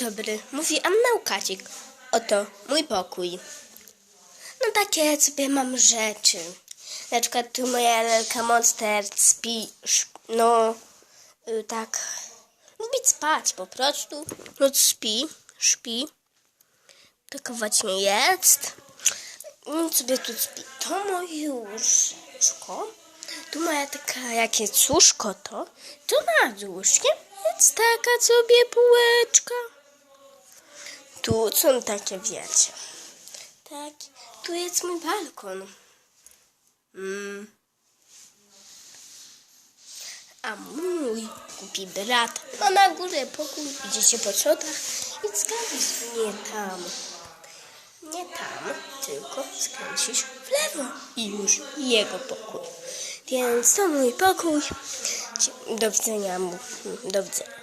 Dobry, mówi Anna Łukacik. Oto mój pokój. No takie sobie mam rzeczy. Na przykład tu moja lalka Monster spi, no y, tak, lubi spać po prostu. No śpi, śpi. Tak właśnie jest. I sobie tu śpi. To moje łóżeczko. Tu moja taka, jakie cóżko to. Tu nad łóżkiem jest taka sobie półeczka. Tu są takie, wiecie. Tak, tu jest mój balkon. Mm. A mój głupi brat ma na górze pokój, widzicie po schodach i skręcisz nie tam. Nie tam, tylko skręcisz w lewo i już jego pokój. Więc to mój pokój. Do widzenia, mu- do widzenia.